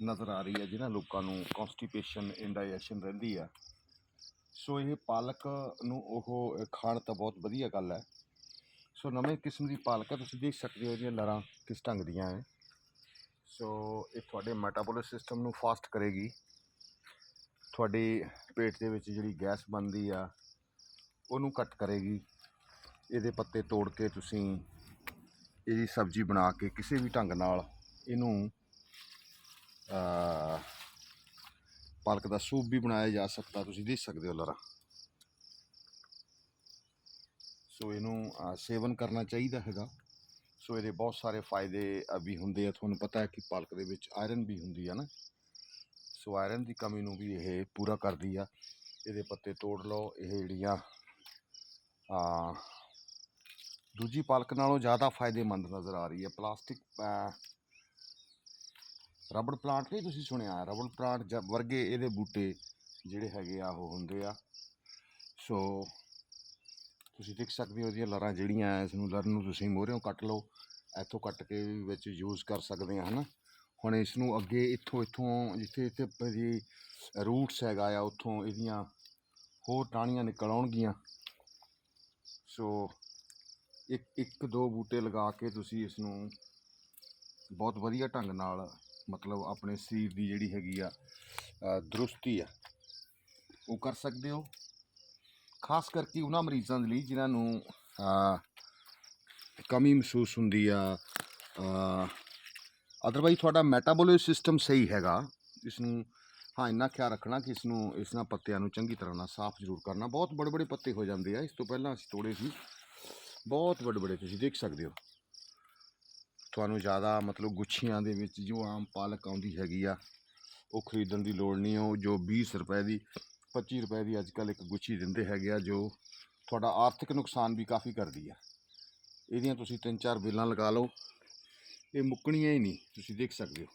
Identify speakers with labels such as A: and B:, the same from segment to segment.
A: ਨਜ਼ਰ ਆ ਰਹੀ ਹੈ, ਜਿਨ੍ਹਾਂ ਲੋਕਾਂ ਨੂੰ ਕਨਸਟੀਪੇਸ਼ਨ ਇੰਡਾਈਜੈਸ਼ਨ ਰਹਿੰਦੀ ਆ ਸੋ ਇਹ ਪਾਲਕ ਨੂੰ ਉਹ ਖਾਣ ਤਾਂ ਬਹੁਤ ਵਧੀਆ ਗੱਲ ਹੈ। ਸੋ ਨਵੇਂ ਕਿਸਮ ਦੀ ਪਾਲਕ ਹੈ, ਤੁਸੀਂ ਦੇਖ ਸਕਦੇ ਹੋ ਇਹਦੀਆਂ ਲਰਾਂ ਕਿਸ ਢੰਗ ਦੀਆਂ ਹੈ ਸੋ ਇਹ ਤੁਹਾਡੇ ਮੈਟਾਬੋਲਿਕ ਸਿਸਟਮ ਨੂੰ ਫਾਸਟ ਕਰੇਗੀ। ਤੁਹਾਡੇ ਪੇਟ ਦੇ ਵਿੱਚ ਜਿਹੜੀ ਗੈਸ ਬਣਦੀ ਆ, ਉਹਨੂੰ ਕੱਟ ਕਰੇਗੀ। ਇਹਦੇ ਪੱਤੇ ਤੋੜ ਕੇ ਤੁਸੀਂ ਇਹਦੀ ਸਬਜ਼ੀ ਬਣਾ ਕੇ ਕਿਸੇ ਵੀ ਢੰਗ ਨਾਲ ਇਹਨੂੰ ਪਾਲਕ ਦਾ ਸੂਪ ਵੀ ਬਣਾਇਆ ਜਾ ਸਕਦਾ, ਤੁਸੀਂ ਦੇਖ ਸਕਦੇ ਹੋ ਲਰਾ। ਸੋ ਇਹਨੂੰ ਸੇਵਨ ਕਰਨਾ ਚਾਹੀਦਾ ਹੈਗਾ। ਸੋ ਇਹਦੇ ਬਹੁਤ ਸਾਰੇ ਫਾਇਦੇ ਵੀ ਹੁੰਦੇ ਆ। ਤੁਹਾਨੂੰ ਪਤਾ ਹੈ ਕਿ ਪਾਲਕ ਦੇ ਵਿੱਚ ਆਇਰਨ ਵੀ ਹੁੰਦੀ ਆ ਨਾ। ਸੋ ਆਇਰਨ ਦੀ ਕਮੀ ਨੂੰ ਵੀ ਇਹ ਪੂਰਾ ਕਰਦੀ ਆ। ਇਹਦੇ ਪੱਤੇ ਤੋੜ ਲਓ। ਇਹ ਜਿਹੜੀਆਂ ਆ ਦੂਜੀ ਪਾਲਕ ਨਾਲੋਂ ਜ਼ਿਆਦਾ ਫਾਇਦੇਮੰਦ ਨਜ਼ਰ ਆ ਰਹੀ ਹੈ ਪਲਾਸਟਿਕ ਰਬੜ ਪਲਾਂਟ ਨਹੀਂ ਤੁਸੀਂ ਸੁਣਿਆ? ਰਬੜ ਪਲਾਂਟ ਜ, ਵਰਗੇ ਇਹਦੇ ਬੂਟੇ ਜਿਹੜੇ ਹੈਗੇ ਆ, ਉਹ ਹੁੰਦੇ ਆ। ਸੋ ਤੁਸੀਂ ਦੇਖ ਸਕਦੇ ਹੋ ਇਹਦੀਆਂ ਲਰਾਂ ਜਿਹੜੀਆਂ ਇਸ ਨੂੰ ਲਰ ਨੂੰ ਤੁਸੀਂ ਮੋਹਰਿਓਂ ਕੱਟ ਲਓ। ਇੱਥੋਂ ਕੱਟ ਕੇ ਵੀ ਵਿੱਚ ਯੂਜ਼ ਕਰ ਸਕਦੇ ਆ, ਹਨਾ? ਹੁਣ ਇਸ ਨੂੰ ਅੱਗੇ ਇੱਥੋਂ ਇੱਥੋਂ ਜਿੱਥੇ, ਇੱਥੇ ਇਹਦੀ ਰੂਟਸ ਹੈਗਾ ਆ, ਉੱਥੋਂ ਇਹਦੀਆਂ ਹੋਰ ਟਾਹਣੀਆਂ ਨਿਕਲ ਆਉਣਗੀਆਂ ਸੋ ਇੱਕ ਇੱਕ, ਦੋ ਬੂਟੇ ਲਗਾ ਕੇ ਤੁਸੀਂ ਇਸ ਨੂੰ ਬਹੁਤ ਵਧੀਆ ਢੰਗ ਨਾਲ ਮਤਲਬ ਆਪਣੇ ਸਰੀਰ ਦੀ ਜਿਹੜੀ ਹੈਗੀ ਆ ਦਰੁਸਤੀ ਆ, ਉਹ ਕਰ ਸਕਦੇ ਹੋ। ਖਾਸ ਕਰਕੇ ਉਹਨਾਂ ਮਰੀਜ਼ਾਂ ਦੇ ਲਈ ਜਿਨ੍ਹਾਂ ਨੂੰ ਕਮੀ ਮਹਿਸੂਸ ਹੁੰਦੀ ਆ ਅਦਰਵਾਈਜ਼ ਤੁਹਾਡਾ ਮੈਟਾਬੋਲਿਕ ਸਿਸਟਮ ਸਹੀ ਹੈਗਾ। ਇਸ ਨੂੰ ਹਾਂ, ਇੰਨਾ ਖਿਆਲ ਰੱਖਣਾ ਕਿ ਇਸ ਨੂੰ ਇਸ ਨਾਲ ਪੱਤਿਆਂ ਨੂੰ ਚੰਗੀ ਤਰ੍ਹਾਂ ਨਾਲ ਸਾਫ਼ ਜ਼ਰੂਰ ਕਰਨਾ। ਬਹੁਤ ਬੜੇ ਬੜੇ ਪੱਤੇ ਹੋ ਜਾਂਦੇ ਆ। ਇਸ ਤੋਂ ਪਹਿਲਾਂ ਅਸੀਂ ਤੋੜੇ ਸੀ। ਬਹੁਤ ਵੱਡੇ ਵੱਡੇ ਤੁਸੀਂ ਦੇਖ ਸਕਦੇ ਹੋ। ਤੁਹਾਨੂੰ ਜ਼ਿਆਦਾ ਮਤਲਬ ਗੁੱਛੀਆਂ ਦੇ ਵਿੱਚ ਜੋ ਆਮ ਪਾਲਕ ਆਉਂਦੀ ਹੈਗੀ ਆ, ਉਹ ਖਰੀਦਣ ਦੀ ਲੋੜ ਨਹੀਂ, ਉਹ ਜੋ 20 ਰੁਪਏ ਦੀ 25 ਰੁਪਏ ਦੀ ਅੱਜ ਕੱਲ ਇੱਕ ਗੁੱਛੀ ਦਿੰਦੇ ਹੈਗੇ ਆ, ਜੋ ਤੁਹਾਡਾ ਆਰਥਿਕ ਨੁਕਸਾਨ ਵੀ ਕਾਫੀ ਕਰਦੀ ਆ। ਇਹਦੀਆਂ ਤੁਸੀਂ ਤਿੰਨ ਚਾਰ ਬਿੱਲਾਂ ਲਗਾ ਲਓ, ਇਹ ਮੁੱਕਣੀਆਂ ਹੀ ਨਹੀਂ, ਤੁਸੀਂ ਦੇਖ ਸਕਦੇ ਹੋ।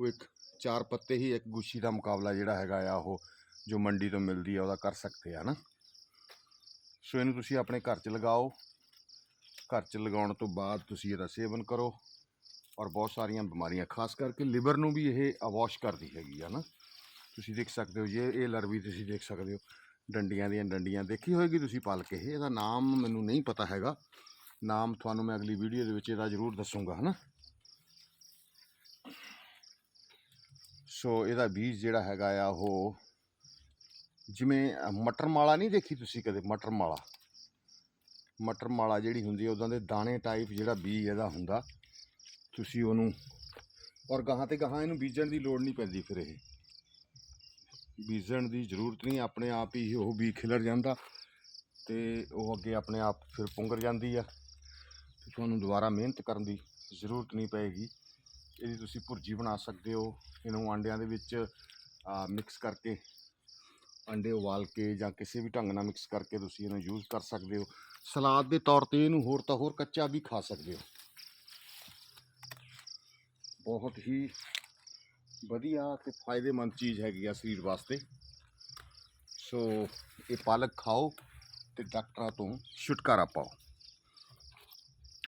A: ਉਹ ਇੱਕ ਚਾਰ ਪੱਤੇ ਹੀ ਇੱਕ ਗੁੱਛੀ ਦਾ ਮੁਕਾਬਲਾ ਜਿਹੜਾ ਹੈਗਾ ਆ, ਉਹ ਜੋ ਮੰਡੀ ਤੋਂ ਮਿਲਦੀ ਆ, ਉਹਦਾ ਕਰ ਸਕਦੇ ਆ ਨਾ ਸੋ ਇਹਨੂੰ ਤੁਸੀਂ ਆਪਣੇ ਘਰ 'ਚ ਲਗਾਓ ਘਰ 'ਚ ਲਗਾਉਣ ਤੋਂ ਬਾਅਦ ਤੁਸੀਂ ਇਹਦਾ ਸੇਵਨ ਕਰੋ ਔਰ ਬਹੁਤ ਸਾਰੀਆਂ ਬਿਮਾਰੀਆਂ, ਖਾਸ ਕਰਕੇ ਲਿਵਰ ਨੂੰ ਵੀ ਇਹ ਅਵਾਸ਼ ਕਰਦੀ ਹੈਗੀ ਆ ਨਾ। ਤੁਸੀਂ ਦੇਖ ਸਕਦੇ ਹੋ, ਜੇ ਇਹ ਲਰਵੀ ਤੁਸੀਂ ਦੇਖ ਸਕਦੇ ਹੋ, ਡੰਡੀਆਂ ਦੀਆਂ ਡੰਡੀਆਂ, ਦੇਖੀ ਹੋਏਗੀ ਤੁਸੀਂ ਪਾਲਕ ਇਹ, ਇਹਦਾ ਨਾਮ ਮੈਨੂੰ ਨਹੀਂ ਪਤਾ ਹੈਗਾ। ਨਾਮ ਤੁਹਾਨੂੰ ਮੈਂ ਅਗਲੀ ਵੀਡੀਓ ਦੇ ਵਿੱਚ ਇਹਦਾ ਜ਼ਰੂਰ ਦੱਸੂਗਾ, ਹਨਾ। ਸੋ ਇਹਦਾ ਬੀਜ ਜਿਹੜਾ ਹੈਗਾ ਆ ਉਹ, ਜਿਵੇਂ ਮਟਰ ਮਾਲਾ ਨਹੀਂ ਦੇਖੀ ਤੁਸੀਂ ਕਦੇ, ਮਟਰ ਮਾਲਾ? ਮਟਰ ਮਾਲਾ ਜਿਹੜੀ ਹੁੰਦੀ ਹੈ ਉਦਾਂ ਦੇ ਦਾਣੇ ਟਾਈਪ ਜਿਹੜਾ ਬੀਜ ਇਹਦਾ ਹੁੰਦਾ, ਤੁਸੀਂ ਉਹਨੂੰ, ਔਰ ਗਾਹਾਂ ਤੇ ਗਾਹਾਂ ਇਹਨੂੰ ਬੀਜਣ ਦੀ ਲੋੜ ਨਹੀਂ ਪੈਂਦੀ ਫਿਰ ਇਹ। ਬੀਜਣ ਦੀ ਜ਼ਰੂਰਤ ਨਹੀਂ, ਆਪਣੇ ਆਪ ਹੀ ਉਹ ਬੀ ਖਿਲਰ ਜਾਂਦਾ ਤੇ ਉਹ ਅੱਗੇ ਆਪਣੇ ਆਪ ਫਿਰ ਪੁੰਗਰ ਜਾਂਦੀ ਆ ਤੇ ਤੁਹਾਨੂੰ ਦੁਬਾਰਾ ਮਿਹਨਤ ਕਰਨ ਦੀ ਜ਼ਰੂਰਤ ਨਹੀਂ ਪਏਗੀ। ਇਹਦੀ ਤੁਸੀਂ ਭੁਰਜੀ ਬਣਾ ਸਕਦੇ ਹੋ, ਇਹਨੂੰ ਆਂਡਿਆਂ ਦੇ ਵਿੱਚ ਮਿਕਸ ਕਰਕੇ ਅੰਡੇ ਉਬਾਲ ਕੇ ਜਾਂ ਕਿਸੇ ਵੀ ਢੰਗ ਨਾਲ ਮਿਕਸ ਕਰਕੇ ਤੁਸੀਂ ਇਹਨੂੰ ਯੂਜ਼ ਕਰ ਸਕਦੇ ਹੋ। ਸਲਾਦ ਦੇ ਤੌਰ ਤੇ ਇਹਨੂੰ ਹੋਰ ਤਾਂ ਹੋਰ ਕੱਚਾ ਵੀ ਖਾ ਸਕਦੇ ਹੋ। ਬਹੁਤ ਹੀ ਵਧੀਆ ਤੇ ਫਾਇਦੇਮੰਦ ਚੀਜ਼ ਹੈਗੀ ਆ ਸਰੀਰ ਵਾਸਤੇ। ਸੋ ਇਹ ਪਾਲਕ ਖਾਓ ਤੇ ਡਾਕਟਰਾਂ ਤੋਂ ਛੁਟਕਾਰਾ ਪਾਓ।